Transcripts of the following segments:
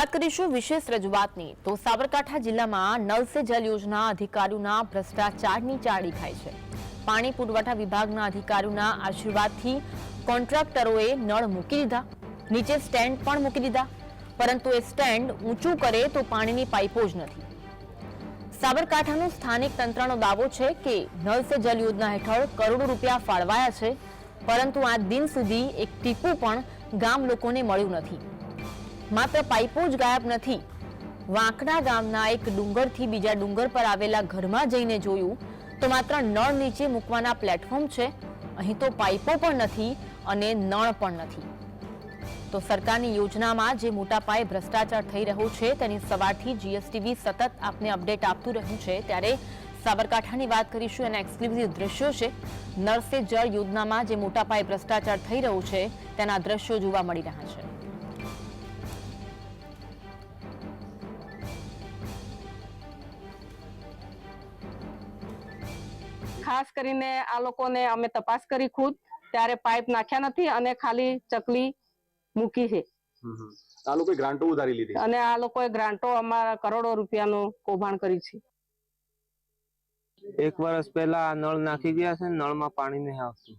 વાત કરીશું વિશેષ રજૂઆતની. તો સાબરકાંઠા જિલ્લામાં નલ સે જલ યોજના અધિકારીઓના ભ્રષ્ટાચારની ચાળી ખાય છે. પાણી પુરવઠા વિભાગના અધિકારીઓના આશીર્વાદથી કોન્ટ્રાક્ટરોએ નળ મૂકી દીધા. નીચે સ્ટેન્ડ પણ મૂકી દીધા. પરંતુ એ સ્ટેન્ડ ઊંચું કરે તો પાણીની પાઇપો જ નથી. સાબરકાંઠાનું સ્થાનિક તંત્રનો દાવો છે કે નલ સે જલ યોજના હેઠળ કરોડો રૂપિયા ફાળવાયા છે. પરંતુ આ દિન સુધી એક ટીપું પણ ગામ લોકોને મળ્યું નથી. માત્ર પાઇપો જ ગાયબ નથી. વાંકડા ગામના એક ડુંગરથી બીજા ડુંગર પર આવેલા ઘરમાં જઈને જોયું તો માત્ર નળ નીચે મૂકવાના પ્લેટફોર્મ છે. અહીં તો પાઇપો પણ નથી અને નળ પણ નથી. તો સરકારની યોજનામાં જે મોટા પાયે ભ્રષ્ટાચાર થઈ રહ્યો છે તેની સવારથી જીએસટીવી સતત આપને અપડેટ આપતું રહ્યું છે. ત્યારે સાબરકાંઠાની વાત કરીશું, એના એક્સક્લુઝિવ દ્રશ્યો છે. નળ સે જળ યોજનામાં જે મોટા પાયે ભ્રષ્ટાચાર થઈ રહ્યો છે, તેના દ્રશ્યો જોવા મળી રહ્યા છે. ખાસ કરીને આ લોકોને અમે તપાસ કરી ખુદ ત્યારે પાઇપ નાખ્યા નથી અને ખાલી ચકલી મૂકી છે. આ લોકોએ ગ્રાન્ટો ઉધારી લીધી. અને આ લોકોએ ગ્રાન્ટો અમારા કરોડો રૂપિયાનું કૌભાંડ કરી છે. એક વર્ષ પહેલા આ નળ નાખી ગયા છે નળમાં પાણી નહીં આવતું.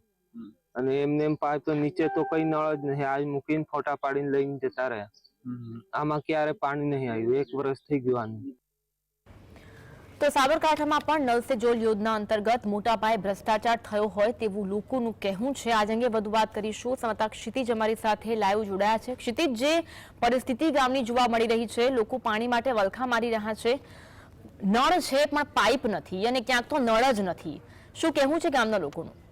અને એમને એમ પાઇપ તો નીચે તો કઈ નળ જ નહીં આજ મૂકીને ફોટા પાડીને લઈને જતા રહ્યા. આમાં ક્યારે પાણી નહીં આવ્યું? એક વર્ષ થઈ ગયું આનું. તો સાબરકાંઠામાં પણ નલ સે જોલ યોજના અંતર્ગત મોટા પાયે ભ્રષ્ટાચાર થયો હોય તેવું લોકોનું કહેવું છે. આજ અંગે વધુ વાત કરીશું. સમતા ક્ષિતિજ અમારી સાથે લાઈવ જોડાયા છે. ક્ષિતિજ, જે પરિસ્થિતિ ગામની જોવા મળી રહી છે, લોકો પાણી માટે વલખા મારી રહ્યા છે. નળ છે પણ પાઇપ નથી અને ક્યાંક તો નળ જ નથી. શું કહેવું છે ગામના લોકોનું?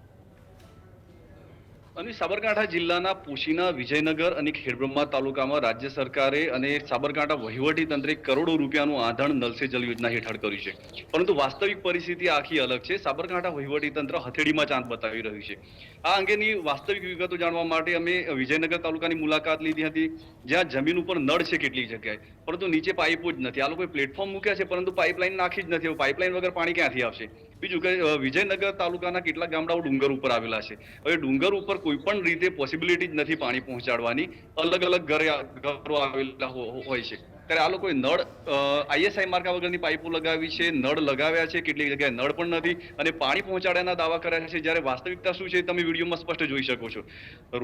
અને સાબરકાંઠા જિલ્લાના પોશીના, વિજયનગર અને ખેડબ્રહ્મા તાલુકામાં રાજ્ય સરકારે અને સાબરકાંઠા વહીવટી તંત્રે કરોડો રૂપિયાનું આધાર નલસે જલ યોજના હેઠળ કર્યું છે. પરંતુ વાસ્તવિક પરિસ્થિતિ આખી અલગ છે. સાબરકાંઠા વહીવટી તંત્ર હથેળીમાં ચાંદ બતાવી રહ્યું છે. આ અંગેની વાસ્તવિક વિગતો જાણવા માટે અમે વિજયનગર તાલુકાની મુલાકાત લીધી હતી, જ્યાં જમીન ઉપર નળ છે કેટલી જગ્યાએ. પરંતુ નીચે પાઇપો જ નથી. આ લોકોએ પ્લેટફોર્મ મૂક્યા છે, પરંતુ પાઇપલાઇન નાખી જ નથી. પાઇપલાઇન વગર પાણી ક્યાંથી આવશે? બીજું કે વિજયનગર તાલુકાના કેટલા ગામડાઓ ડુંગર ઉપર આવેલા છે. હવે ડુંગર ઉપર કોઈ પણ રીતે પોસિબિલિટી જ નથી પાણી પહોંચાડવાની. અલગ અલગ ઘરે ઘરો આવેલા હોય છે. ત્યારે આ લોકોએ નળ આઈએસઆઈ માર્કા વગરની પાઇપો લગાવી છે, નળ લગાવ્યા છે, કેટલીક જગ્યાએ નળ પણ નથી અને પાણી પહોંચાડ્યાના દાવા કર્યા છે. જ્યારે વાસ્તવિકતા શું છે તમે વિડીયોમાં સ્પષ્ટ જોઈ શકો છો.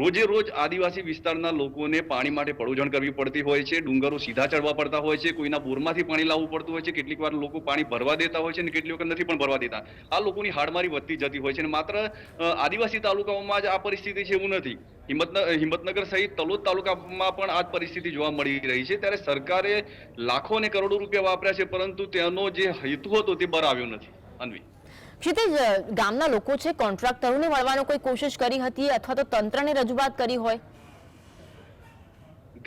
રોજે રોજ આદિવાસી વિસ્તારના લોકોને પાણી માટે પડોજણ કરવી પડતી હોય છે, ડુંગરો સીધા ચડવા પડતા હોય છે, કોઈના બોરમાંથી પાણી લાવવું પડતું હોય છે, કેટલીક વાર લોકો પાણી ભરવા દેતા હોય છે અને કેટલી વખત નથી પણ ભરવા દેતા. આ લોકોની હાડમારી વધતી જતી હોય છે અને માત્ર આદિવાસી તાલુકાઓમાં જ આ પરિસ્થિતિ છે એવું નથી. હિંમતનગર સહિત તલોદ તાલુકામાં પણ આ પરિસ્થિતિ જોવા મળી રહી છે. ત્યારે સરકારે લાખો અને કરોડો રૂપિયા વાપર્યા છે, પરંતુ તેનો જે હેતુ હતો તે બરાવ્યો નથી. અન્વી. ક્ષિતિજ, ગામના લોકો છે, કોન્ટ્રાક્ટરોને મળવાનો કોઈ કોશિશ કરી હતી અથવા તો તંત્રને રજૂઆત કરી હોય?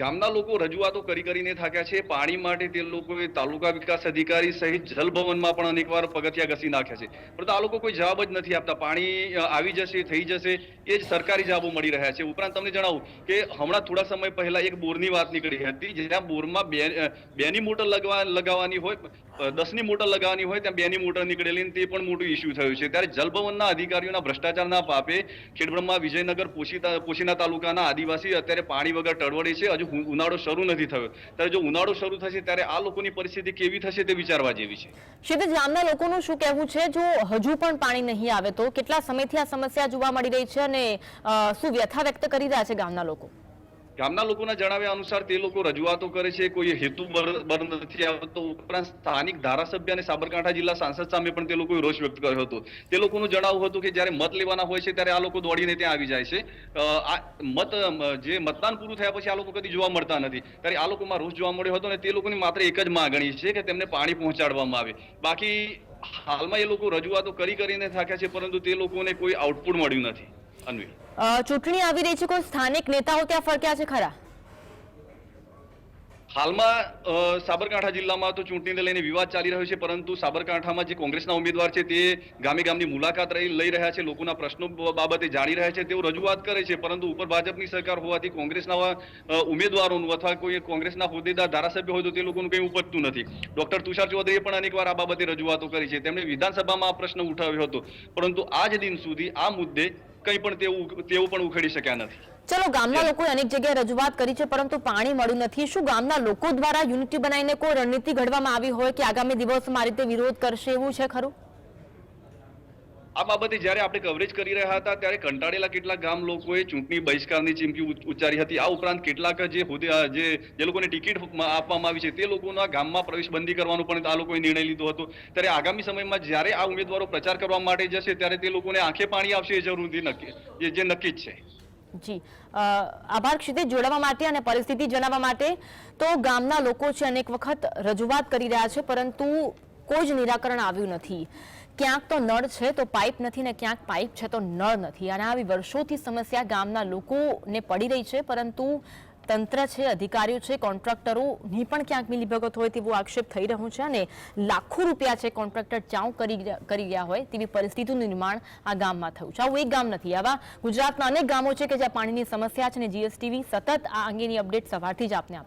ગામના લોકો રજૂઆતો કરી કરીને થાક્યા છે. પાણી માટે તે લોકોએ તાલુકા વિકાસ અધિકારી સહિત જલભવનમાં પણ અનેકવાર પગથિયા ઘસી નાખ્યા છે. પરંતુ આ લોકો કોઈ જવાબ જ નથી આપતા. પાણી આવી જશે, થઈ જશે, એ જ સરકારી જવાબો મળી રહ્યા છે. ઉપરાંત તમને જણાવું કે હમણાં થોડા સમય પહેલા એક બોરની વાત નીકળી હતી, જ્યાં બોરમાં બે બેની મોટર લગવા, લગાવવાની હોય દસની મોટર લગાવવાની હોય, ત્યાં બેની મોટર નીકળેલી તે પણ મોટું ઇસ્યુ થયું છે. ત્યારે જલભવનના અધિકારીઓના ભ્રષ્ટાચારના પાપે ખેડબ્રહ્મા વિજયનગર પોશીના તાલુકાના આદિવાસી અત્યારે પાણી વગર ટળવડે છે. હજુ ઉનાળો શરૂ નથી થયો. ત્યારે જો ઉનાળો શરૂ થશે, ત્યારે આ લોકોની પરિસ્થિતિ કેવી થશે તે વિચારવા જેવી છે. ક્ષિતિજ ગામના લોકોનું શું કહેવું છે? જો હજુ પણ પાણી નહીં આવે તો કેટલા સમયથી આ સમસ્યા જોવા મળી રહી છે અને શું વ્યથા વ્યક્ત કરી રહ્યા છે ગામના લોકો? ગામના લોકોના જણાવ્યા અનુસાર તે લોકો રજૂઆતો કરે છે કોઈ હેતુ બર નથી આવતો. ઉપરાંત સ્થાનિક ધારાસભ્ય અને સાબરકાંઠા જિલ્લા સાંસદ સામે પણ તે લોકોએ રોષ વ્યક્ત કર્યો હતો. તે લોકોનું જણાવવું હતું કે જ્યારે મત લેવાના હોય છે, ત્યારે આ લોકો દોડીને ત્યાં આવી જાય છે. આ મત જે મતદાન પૂરું થયા પછી આ લોકો કદી જોવા મળતા નથી. ત્યારે આ લોકોમાં રોષ જોવા મળ્યો હતો અને તે લોકોની માત્ર એક જ માગણી છે કે તેમને પાણી પહોંચાડવામાં આવે. બાકી હાલમાં એ લોકો રજૂઆતો કરી કરીને થાક્યા છે, પરંતુ તે લોકોને કોઈ આઉટપુટ મળ્યું નથી. અન્વી ચૂંટણી આવી રહી છે કોઈ સ્થાનિક નેતાઓ ત્યાં ફરક્યા છે ખરા? હાલમાં સાબરકાંઠા જિલ્લામાં તો ચૂંટણીને લઈને વિવાદ ચાલી રહ્યો છે પરંતુ સાબરકાંઠામાં જે કોંગ્રેસના ઉમેદવાર છે તે ગામે ગામની મુલાકાત લઈ રહ્યા છે લોકોના પ્રશ્નો બાબતે જાણી રહ્યા છે તેઓ રજૂઆત કરે છે પરંતુ ઉપર ભાજપની સરકાર હોવાથી કોંગ્રેસના ઉમેદવારોનું અથવા કોઈ કોંગ્રેસના હોદ્દેદાર ધારાસભ્ય હોય તો તે લોકોનું કંઈ ઉપજતું નથી. ડોક્ટર તુષાર ચૌધરીએ પણ અનેકવાર આ બાબતે રજૂઆતો કરી છે. તેમણે વિધાનસભામાં આ પ્રશ્ન ઉઠાવ્યો હતો. પરંતુ આજ દિન સુધી આ મુદ્દે કંઈ પણ તેવું તેવું પણ ઉખેડી શક્યા નથી. ચલો ગામના લોકોએ અનેક જગ્યાએ રજૂઆત કરી છે પરંતુ પાણી મળ્યું નથી. શું ગામના લોકો દ્વારા યુનિટી બનાવીને કોઈ રણનીતિ ઘડવામાં આવી હોય કે આગામી દિવસમાં આ રીતે વિરોધ કરશે એવું છે ખરું? આ બાબતે જ્યારે આપણે કવરેજ કરી રહ્યા હતા, ત્યારે કંટાળેલા કેટલાક ગામ લોકોએ ચૂંટણી બહિષ્કારની ચીમકી ઉચ્ચ- ઉચ્ચારી હતી. આ ઉપરાંત કેટલાક જે જે લોકોને ટિકિટ આપવામાં આવી છે, તે લોકોના ગામમાં પ્રવેશ બંધી કરવાનો પણ આ લોકોએ નિર્ણય લીધો હતો. ત્યારે આગામી સમયમાં જ્યારે આ ઉમેદવારો પ્રચાર કરવા માટે જશે, ત્યારે તે લોકોને આંખે પાણી આવશે એ જરૂરથી નક્કી, જે- નક્કી જ છે. જી. આભાર ક્ષિતિજ, જોડાવા માટે અને પરિસ્થિતિ જણાવવા માટે. તો ગામના લોકો છે, અનેક વખત રજૂઆત કરી રહ્યા છે, પરંતુ કોઈ જ નિરાકરણ આવ્યું નથી. ક્યાંક તો નળ છે તો પાઇપ નથી ને ક્યાંક પાઇપ છે તો નળ નથી. અને આવી વર્ષોથી સમસ્યા ગામના લોકોને પડી રહી છે, પરંતુ તંત્ર છે, અધિકારીઓ છે, કોન્ટ્રાક્ટરોની પણ ક્યાંક મિલીભગત હોય તેવો આક્ષેપ થઈ રહ્યો છે અને લાખો રૂપિયા છે કોન્ટ્રાક્ટર ચાઉ કરી કરી ગયા હોય તેવી પરિસ્થિતિનું નિર્માણ આ ગામમાં થયું છે. આવું એક ગામ નથી. આવા ગુજરાતના અનેક ગામો છે કે જ્યાં પાણીની સમસ્યા છે અને જીએસટીવી સતત આ અંગેની અપડેટ સવારથી જ આપને આપ